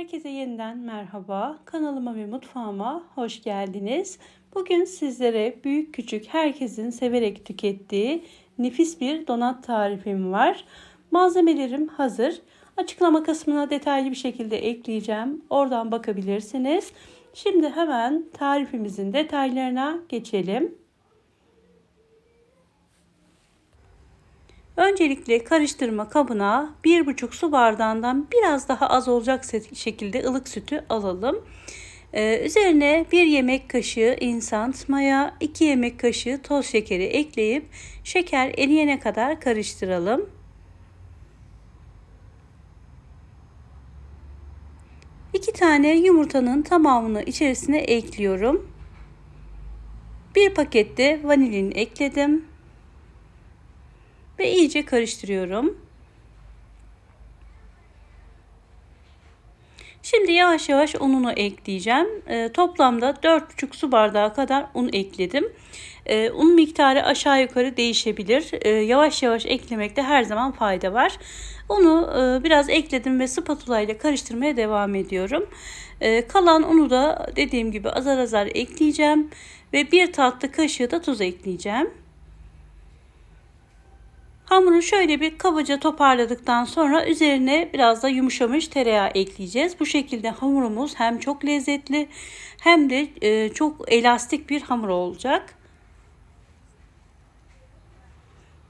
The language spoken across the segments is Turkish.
Herkese yeniden merhaba. Kanalıma ve mutfağıma hoş geldiniz. Bugün sizlere büyük küçük herkesin severek tükettiği nefis bir donat tarifim var. Malzemelerim hazır. Açıklama kısmına detaylı bir şekilde ekleyeceğim. Oradan bakabilirsiniz. Şimdi hemen tarifimizin detaylarına geçelim. Öncelikle karıştırma kabına 1,5 su bardağından biraz daha az olacak şekilde ılık sütü alalım. Ee, üzerine 1 yemek kaşığı instant maya, 2 yemek kaşığı toz şekeri ekleyip şeker eriyene kadar karıştıralım. 2 tane yumurtanın tamamını içerisine ekliyorum. 1 pakette vanilin ekledim ve iyice karıştırıyorum. Şimdi yavaş yavaş ununu ekleyeceğim. E, toplamda 4,5 su bardağı kadar un ekledim. E, un miktarı aşağı yukarı değişebilir. E, yavaş yavaş eklemekte her zaman fayda var. Unu e, biraz ekledim ve spatula ile karıştırmaya devam ediyorum. E, kalan unu da dediğim gibi azar azar ekleyeceğim. Ve bir tatlı kaşığı da tuz ekleyeceğim. Hamuru şöyle bir kabaca toparladıktan sonra üzerine biraz da yumuşamış tereyağı ekleyeceğiz. Bu şekilde hamurumuz hem çok lezzetli hem de e, çok elastik bir hamur olacak.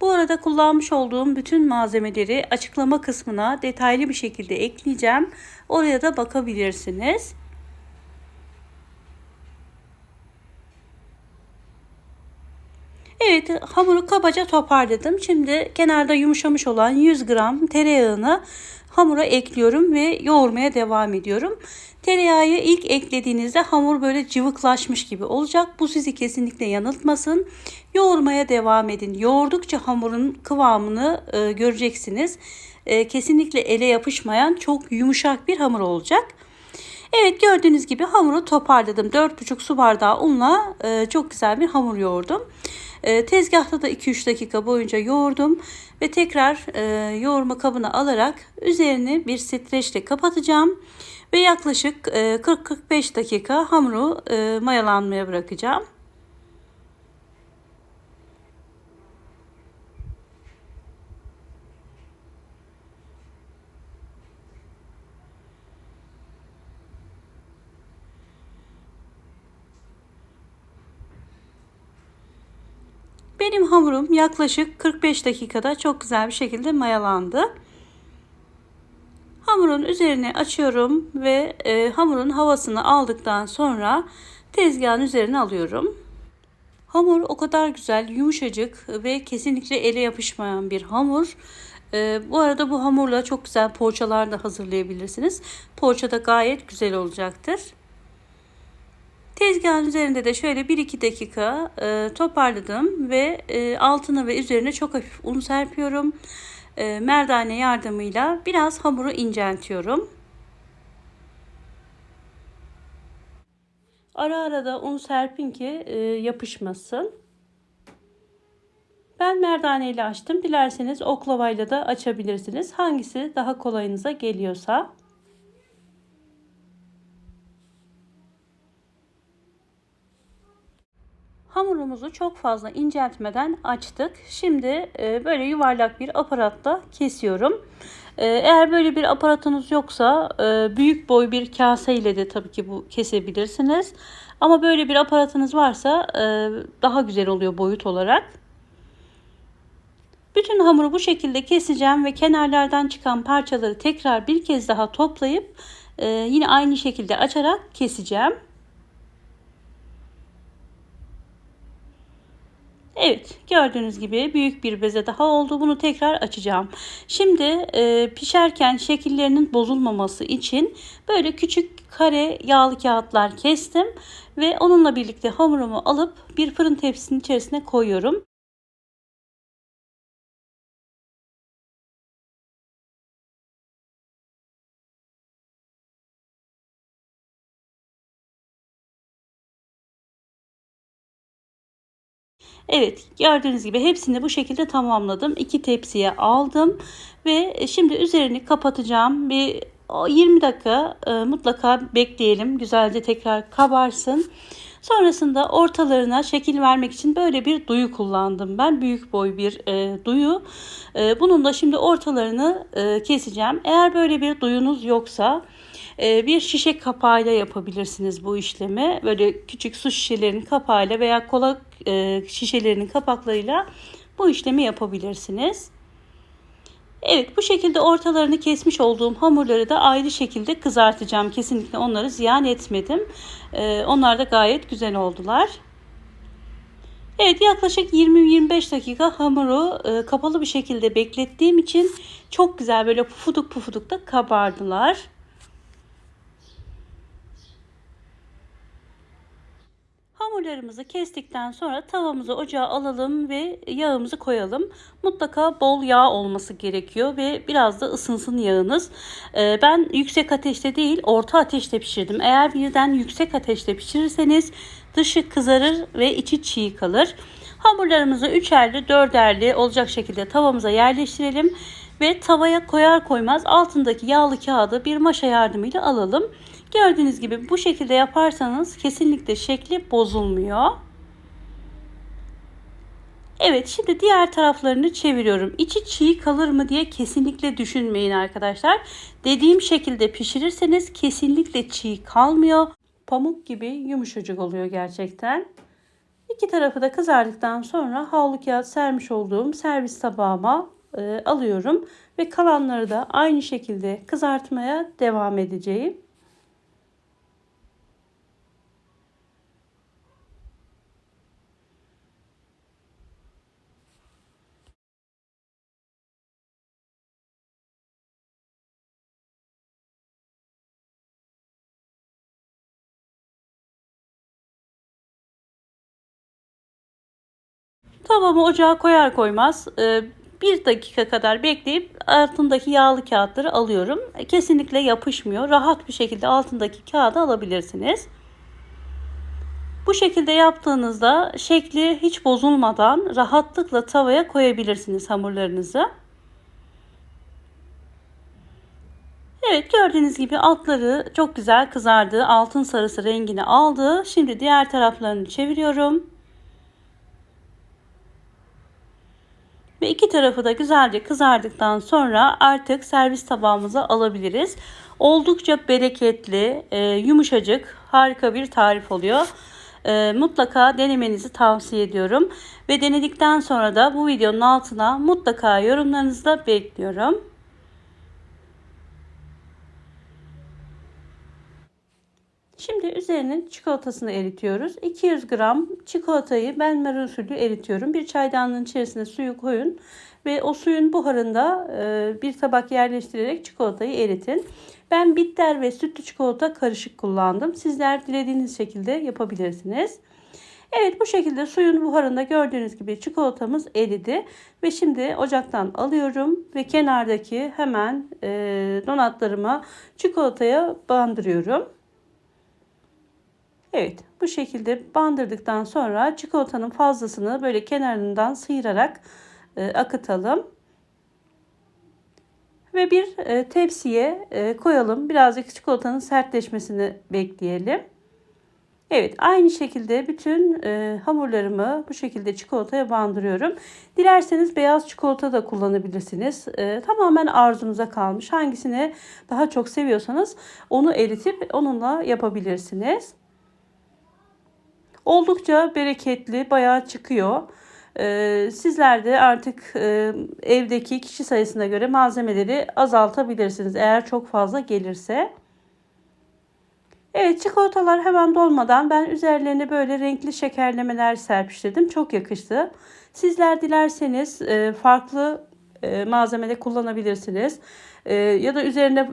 Bu arada kullanmış olduğum bütün malzemeleri açıklama kısmına detaylı bir şekilde ekleyeceğim. Oraya da bakabilirsiniz. Evet hamuru kabaca toparladım. Şimdi kenarda yumuşamış olan 100 gram tereyağını hamura ekliyorum ve yoğurmaya devam ediyorum. Tereyağı ilk eklediğinizde hamur böyle cıvıklaşmış gibi olacak. Bu sizi kesinlikle yanıltmasın. Yoğurmaya devam edin. Yoğurdukça hamurun kıvamını e, göreceksiniz. E, kesinlikle ele yapışmayan çok yumuşak bir hamur olacak. Evet gördüğünüz gibi hamuru toparladım. 4,5 su bardağı unla e, çok güzel bir hamur yoğurdum. E, tezgahta da 2-3 dakika boyunca yoğurdum ve tekrar e, yoğurma kabına alarak üzerini bir streçle kapatacağım ve yaklaşık e, 40-45 dakika hamuru e, mayalanmaya bırakacağım. Benim hamurum yaklaşık 45 dakikada çok güzel bir şekilde mayalandı. Hamurun üzerine açıyorum ve e, hamurun havasını aldıktan sonra tezgahın üzerine alıyorum. Hamur o kadar güzel, yumuşacık ve kesinlikle ele yapışmayan bir hamur. E, bu arada bu hamurla çok güzel poğaçalar da hazırlayabilirsiniz. Poğaça da gayet güzel olacaktır. Tezgahın üzerinde de şöyle 1-2 dakika e, toparladım ve e, altına ve üzerine çok hafif un serpiyorum. E, merdane yardımıyla biraz hamuru inceltiyorum. Ara ara da un serpin ki e, yapışmasın. Ben merdane ile açtım. Dilerseniz oklavayla da açabilirsiniz. Hangisi daha kolayınıza geliyorsa. Hamurumuzu çok fazla inceltmeden açtık. Şimdi e, böyle yuvarlak bir aparatla kesiyorum. E, eğer böyle bir aparatınız yoksa e, büyük boy bir kase ile de tabii ki bu kesebilirsiniz. Ama böyle bir aparatınız varsa daha güzel oluyor boyut olarak. Bütün hamuru bu şekilde keseceğim ve kenarlardan çıkan parçaları tekrar bir kez daha toplayıp yine aynı şekilde açarak keseceğim. Evet gördüğünüz gibi büyük bir beze daha oldu. Bunu tekrar açacağım. Şimdi e, pişerken şekillerinin bozulmaması için böyle küçük kare yağlı kağıtlar kestim. Ve onunla birlikte hamurumu alıp bir fırın tepsisinin içerisine koyuyorum. Evet gördüğünüz gibi hepsini bu şekilde tamamladım. İki tepsiye aldım ve şimdi üzerini kapatacağım. Bir o 20 dakika e, mutlaka bekleyelim. Güzelce tekrar kabarsın. Sonrasında ortalarına şekil vermek için böyle bir duyu kullandım ben. Büyük boy bir e, duyu. E, bunun da şimdi ortalarını e, keseceğim. Eğer böyle bir duyunuz yoksa bir şişe kapağıyla yapabilirsiniz bu işlemi. Böyle küçük su şişelerinin kapağıyla veya kola e, şişelerinin kapaklarıyla bu işlemi yapabilirsiniz. Evet bu şekilde ortalarını kesmiş olduğum hamurları da ayrı şekilde kızartacağım. Kesinlikle onları ziyan etmedim. Ee, onlar da gayet güzel oldular. Evet yaklaşık 20-25 dakika hamuru e, kapalı bir şekilde beklettiğim için çok güzel böyle pufuduk pufuduk da kabardılar. Hamurlarımızı kestikten sonra tavamızı ocağa alalım ve yağımızı koyalım. Mutlaka bol yağ olması gerekiyor ve biraz da ısınsın yağınız. Ee, ben yüksek ateşte değil orta ateşte pişirdim. Eğer birden yüksek ateşte pişirirseniz dışı kızarır ve içi çiğ kalır. Hamurlarımızı üçerli dörderli olacak şekilde tavamıza yerleştirelim ve tavaya koyar koymaz altındaki yağlı kağıdı bir maşa yardımıyla alalım. Gördüğünüz gibi bu şekilde yaparsanız kesinlikle şekli bozulmuyor. Evet şimdi diğer taraflarını çeviriyorum. İçi çiğ kalır mı diye kesinlikle düşünmeyin arkadaşlar. Dediğim şekilde pişirirseniz kesinlikle çiğ kalmıyor. Pamuk gibi yumuşacık oluyor gerçekten. İki tarafı da kızardıktan sonra havlu kağıt sermiş olduğum servis tabağıma e, alıyorum. Ve kalanları da aynı şekilde kızartmaya devam edeceğim. Tavamı ocağa koyar koymaz e, bir dakika kadar bekleyip altındaki yağlı kağıtları alıyorum. Kesinlikle yapışmıyor. Rahat bir şekilde altındaki kağıdı alabilirsiniz. Bu şekilde yaptığınızda şekli hiç bozulmadan rahatlıkla tavaya koyabilirsiniz hamurlarınızı. Evet gördüğünüz gibi altları çok güzel kızardı. Altın sarısı rengini aldı. Şimdi diğer taraflarını çeviriyorum. Ve iki tarafı da güzelce kızardıktan sonra artık servis tabağımıza alabiliriz. Oldukça bereketli, e, yumuşacık, harika bir tarif oluyor. E, mutlaka denemenizi tavsiye ediyorum. Ve denedikten sonra da bu videonun altına mutlaka yorumlarınızı da bekliyorum. Şimdi üzerinin çikolatasını eritiyoruz. 200 gram çikolatayı benmer usulü eritiyorum. Bir çaydanlığın içerisine suyu koyun ve o suyun buharında e, bir tabak yerleştirerek çikolatayı eritin. Ben bitter ve sütlü çikolata karışık kullandım. Sizler dilediğiniz şekilde yapabilirsiniz. Evet bu şekilde suyun buharında gördüğünüz gibi çikolatamız eridi. Ve şimdi ocaktan alıyorum ve kenardaki hemen e, donatlarıma çikolataya bandırıyorum. Evet bu şekilde bandırdıktan sonra çikolatanın fazlasını böyle kenarından sıyırarak e, akıtalım. Ve bir e, tepsiye e, koyalım. Birazcık çikolatanın sertleşmesini bekleyelim. Evet aynı şekilde bütün e, hamurlarımı bu şekilde çikolataya bandırıyorum. Dilerseniz beyaz çikolata da kullanabilirsiniz. E, tamamen arzunuza kalmış. Hangisini daha çok seviyorsanız onu eritip onunla yapabilirsiniz. Oldukça bereketli, bayağı çıkıyor. Ee, sizler de artık e, evdeki kişi sayısına göre malzemeleri azaltabilirsiniz eğer çok fazla gelirse. Evet çikolatalar hemen dolmadan ben üzerlerine böyle renkli şekerlemeler serpiştirdim. Çok yakıştı. Sizler dilerseniz e, farklı e, malzemede kullanabilirsiniz. Ya da üzerine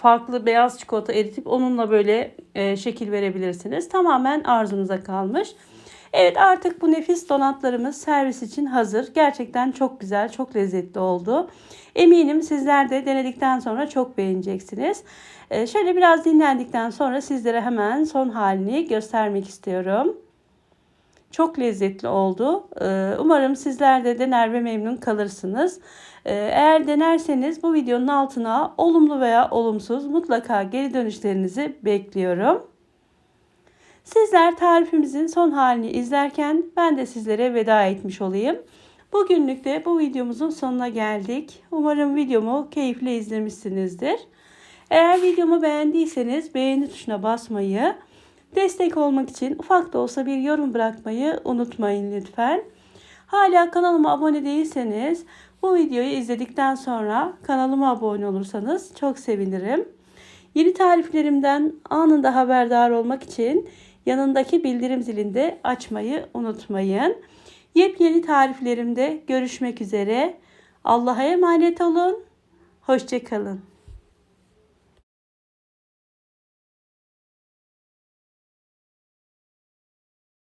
farklı beyaz çikolata eritip onunla böyle e, şekil verebilirsiniz. Tamamen arzunuza kalmış. Evet artık bu nefis donatlarımız servis için hazır. Gerçekten çok güzel, çok lezzetli oldu. Eminim sizler de denedikten sonra çok beğeneceksiniz. Ee, şöyle biraz dinlendikten sonra sizlere hemen son halini göstermek istiyorum. Çok lezzetli oldu. Ee, Umarım sizler de dener ve memnun kalırsınız. Ee, Eğer denerseniz bu videonun altına olumlu veya olumsuz mutlaka geri dönüşlerinizi bekliyorum. Sizler tarifimizin son halini izlerken ben de sizlere veda etmiş olayım. Bugünlük de bu videomuzun sonuna geldik. Umarım videomu keyifle izlemişsinizdir. Eğer videomu beğendiyseniz beğeni tuşuna basmayı, destek olmak için ufak da olsa bir yorum bırakmayı unutmayın lütfen. Hala kanalıma abone değilseniz bu videoyu izledikten sonra kanalıma abone olursanız çok sevinirim. Yeni tariflerimden anında haberdar olmak için yanındaki bildirim zilinde açmayı unutmayın. Yepyeni tariflerimde görüşmek üzere. Allah'a emanet olun. Hoşçakalın.